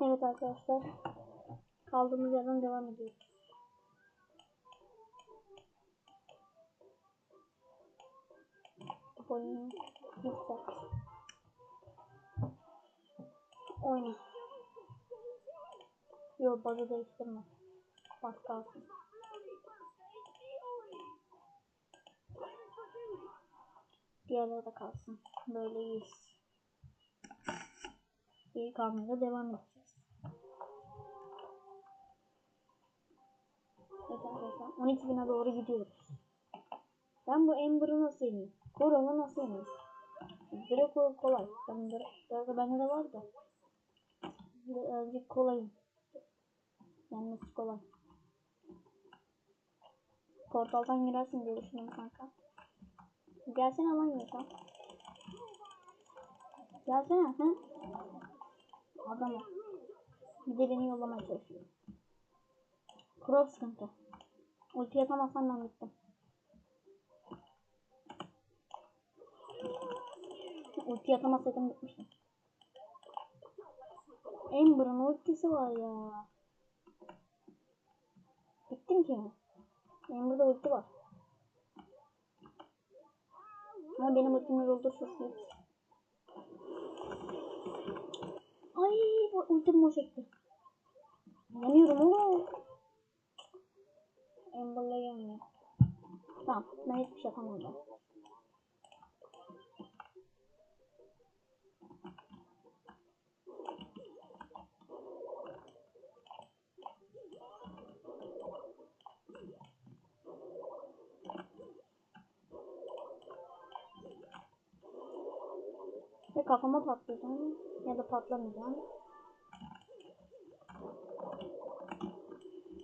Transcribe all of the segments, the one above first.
Evet arkadaşlar. Kaldığımız yerden devam ediyoruz. Oyunu yükselt. Oyna. Yok bazı değiştirme. Bas kalsın. Diğerleri de kalsın. Böyle iyiyiz. İyi kalmaya devam edeceğiz. Evet arkadaşlar 12 bine doğru gidiyoruz. Ben bu Ember'ı nasıl yeneyim? Koral'ı nasıl yeneyim? Draco kolay. Ben Draco bende de var da. Birazcık kolayım. Yenmesi kolay. Portaldan girersin diye düşünüyorum kanka. Gelsene lan yoksa. Gelsene ha. Adam o. Bir de beni yollamaya çalışıyor. Crow sıkıntı. Ulti atamazsam ben bittim. Ulti atamasaydım bitmiştim. Ember'ın ultisi var ya. Bittim ki. Ember'da ulti var. Ama benim ultimi doldursun. Ay bu ultim boş etti. Yanıyorum oğlum. Ember'la yanıyor. Tamam ben hiçbir şey yapamadım. Ya kafama patlayacağım ya da patlamayacağım.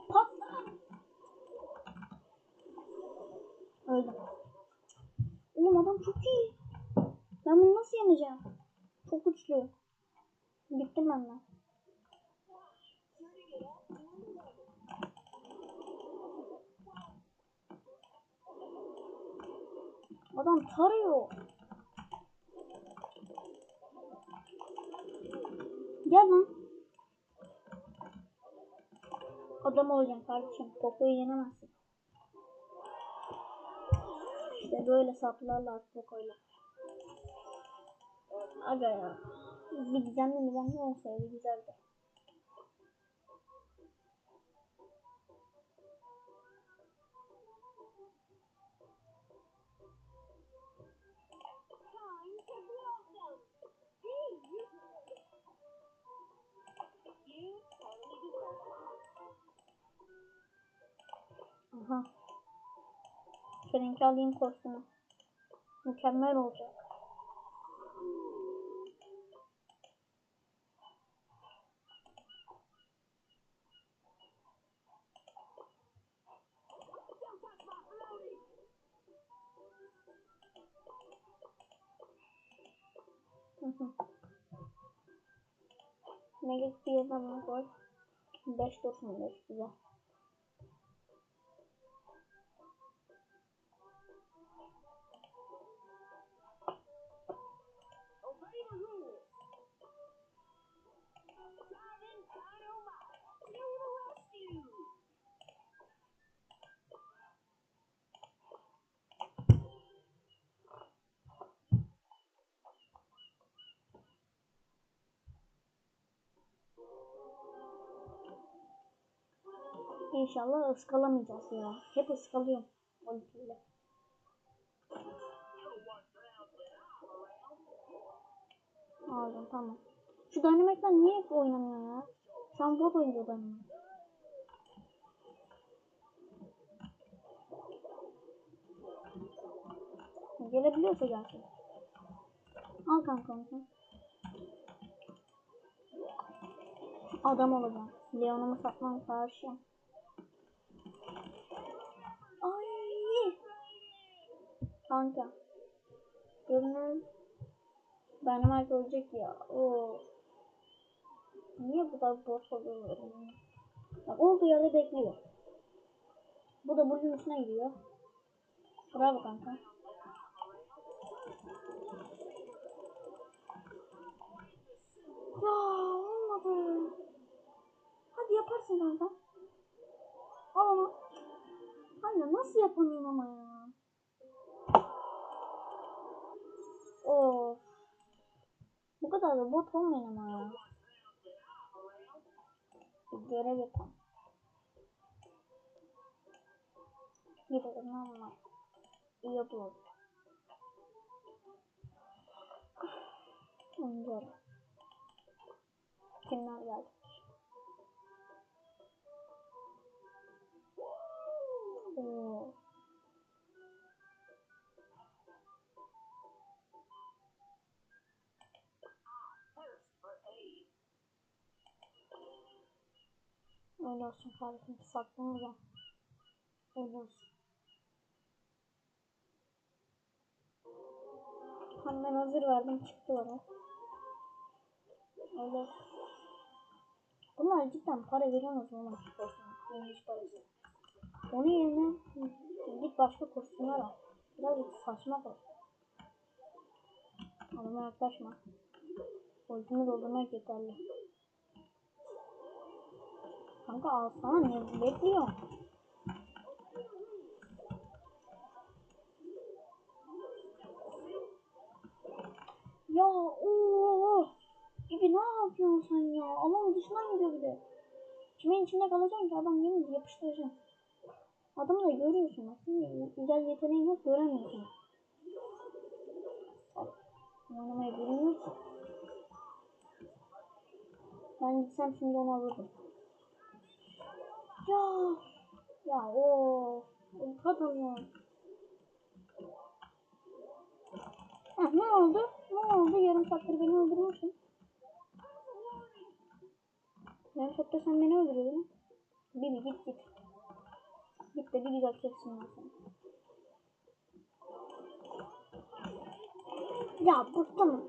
Patla. Öldüm. Oğlum adam çok iyi. Ben bunu nasıl yeneceğim? Çok güçlü. Bittim ben de. Adam tarıyor. Gel lan. Adam olacaksın kardeşim. Poco'yu yenemezsin. İşte böyle saplarlar Poco'yla. Aga ya. Bir gizemli gizemli olsaydı güzeldi. Time diferente ali encosto, não. Não quero mais outra. Mega que ia agora. Um beijo Deixa eu comer se quiser. İnşallah ıskalamayacağız ya. Hep ıskalıyorum. Ultiyle. Aldım tamam. Şu Dynamite'den niye hep oynamıyor ya? Şu an bot oynuyor Dynamite. Gelebiliyorsa gelsin. Al kanka onu. Adam olacağım. Leon'umu satmam karşı. Ay. Kanka. Görünür. Dynamite ölecek ya. Oo. Niye bu kadar bot oluyor? Bak olduğu yerde bekliyor. Bu da bunun üstüne gidiyor. Bravo kanka. Ya olmadı. kanka. Al onu. Anne nasıl yapamıyorum ama ya. Bu kadar da bot olmayın ama. Bir görev yapalım. Gidelim ama. İyi yapalım. Oyuncular. Kimler geldi? Öyle olsun kardeşim. Sattın da. Öyle olsun. Hemen hazır verdim çıktı bana. Öyle olsun. Bunlar cidden para veriyorsunuz mu lan? Yengeç parası. Onun yerine git başka kostümler al. Birazcık saçma kostüm. Adama yaklaşma. Ultimi doldurmak yeterli. Kanka alsana ne bekliyorsun? Ya ooo. Gibi ne yapıyorsun sen ya? Alan dışından gidiyor bir de. Kimin içinde kalacaksın ki adam yalnız yapıştıracaksın. Adamı da görüyorsun bak. Güzel yeteneğin yok göremiyorsun. Oynamayı bilmiyor ki. Ben gitsem şimdi onu alırdım. Ya. Ya o. Kadın ya. Heh, ne oldu? Ne oldu? Yarım saattir beni öldürmüşsün. Yarım saattir sen beni öldürüyordun. Bibi git git. Git de bir güzel kessin ben seni. Ya bıktım.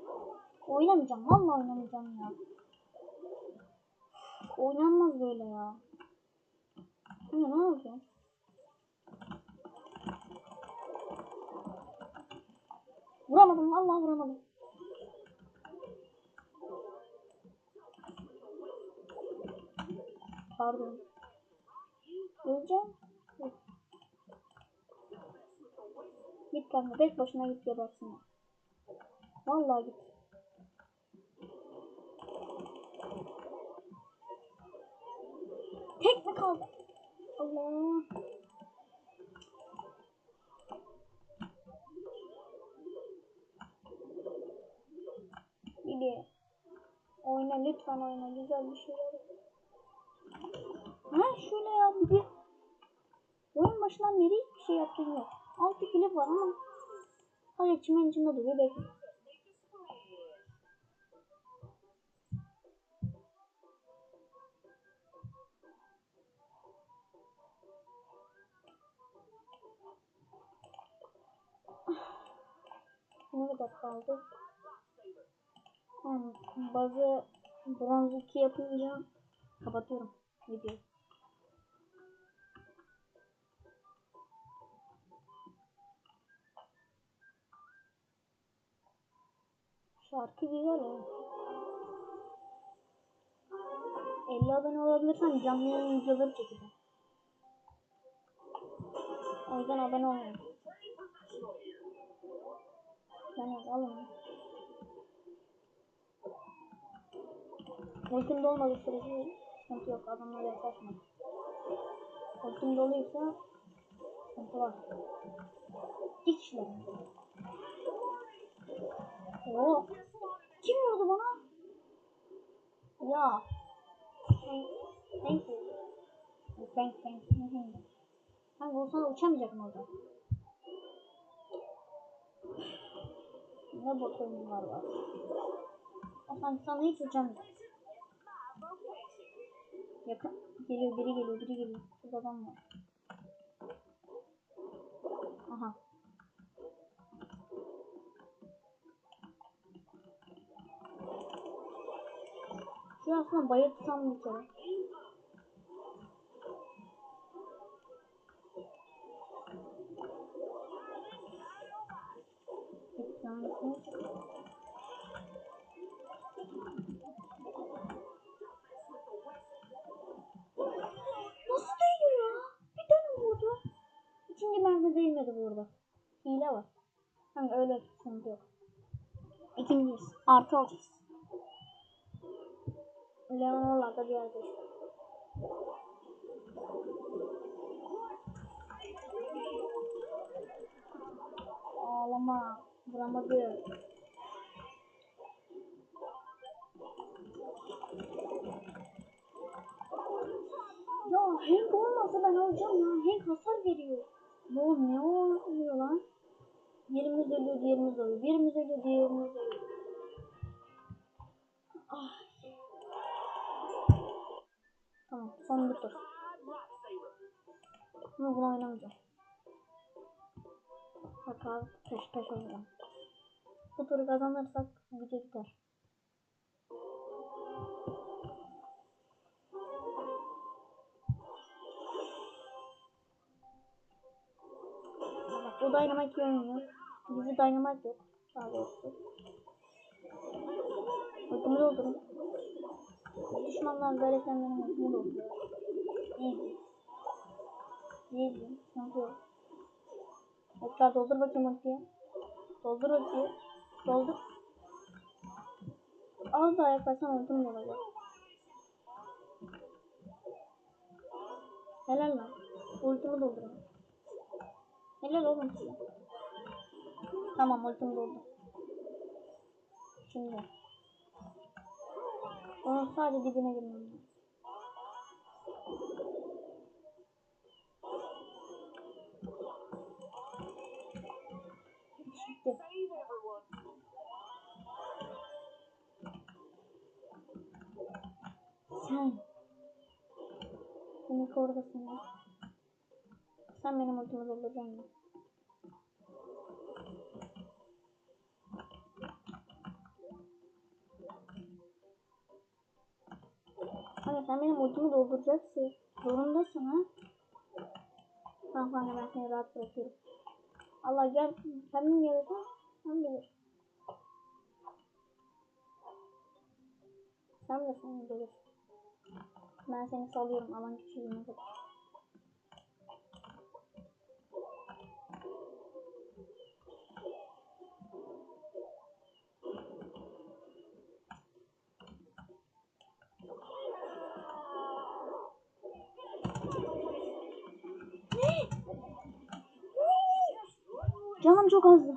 Oynamayacağım. Vallahi oynamayacağım ya. Oynanmaz böyle ya. Anne ne oldu? Vuramadım. Vallahi vuramadım. Pardon. Öleceğim. Git kanka tek başına git gebersin. Vallahi git. Tek mi kaldı? Allah. Bibi. Oyna lütfen oyna. Güzel bir şeyler. yap. Ha şöyle ya Bibi. Oyun başından beri hiçbir şey yaptığın yok. Altı klip var ama hala çimen içinde duruyor bekliyor. Ne kadar kaldı? Hmm, bazı bronz 2 yapınca kapatıyorum videoyu. Şarkı güzel ya. 50 abone olabilirsen canlı yayın videoları çekeceğim. O yüzden abone olmayın. Yani alın. Ultim dolmadı sürece sıkıntı yok. Adamlar yaklaşmaz. Ultim doluysa sıkıntı var. İki kişiler. Oo. Kim vurdu bana? Ya. Thank, you. Thank, thank. Thank? Ben vursana uçamayacaktım orada. Ne bot oyuncular var. O sanki sana hiç uçamayacak. Yakın. Geliyor biri geliyor biri geliyor. Şurada adam var. Aha. Şu aslında bayıltsam bir kere. Artı alacağız. Leon oralarda bir yerde işte. Ağlama. Vuramadı. Ya Hank olmasa ben alacağım ya. Hank hasar veriyor. Ne ne oluyor son bir tur. Ama bunu oynamayacağım. Bak abi, peş peş olacağım. Bu turu kazanırsak video biter. Bu Dynamite görünüyor. Bizi Dynamite yok. Daha doğrusu. Ultimi doldurun. Düşmanlar böyle sen benim ultimi dolduruyor. İyi. İyi. Sıkıntı yok. Tekrar doldur bakayım ultiyi. Doldur ultiyi. Doldur. Az daha yaklaşsam ultim dolacak. Helal lan. Ultimi doldurun. Helal oğlum size. Tamam ultim doldu. Şimdi. Onun sadece dibine girmem lazım. Everyone. Sen. Demek oradasın ya. Sen benim ultimi dolduracaksın ya. Hani sen benim ultimi dolduracaksın. Zorundasın ha. Tamam kanka ben seni rahat bırakıyorum. Allah gel. Kendin gelirsen sen bilir. Sen bilirsin gelir. Ben seni salıyorum alan küçüğüne kadar. Canım çok azdı.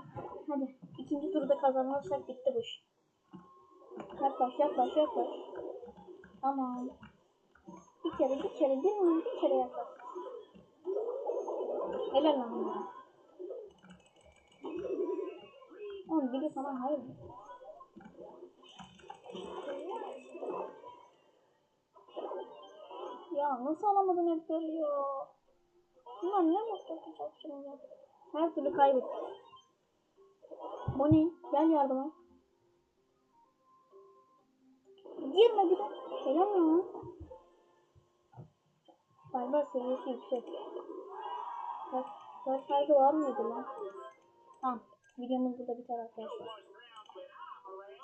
Hadi ikinci turda kazanırsak bitti bu iş. Yaklaş yaklaş yaklaş. Tamam. Bir kere bir kere bir mi bir kere yaklaş. Helal lan. Oğlum biri sana hayır? Ya nasıl alamadın hepleri ya? Bunlar ne mutlu tutacak şimdi? Her türlü kaybettik. Bonnie gel yardıma. Girme bir de. Helal ya. Galiba seviyesi yüksek. Kaç, kaç saygı var mıydı lan? Tamam. Videomuz burada biter arkadaşlar.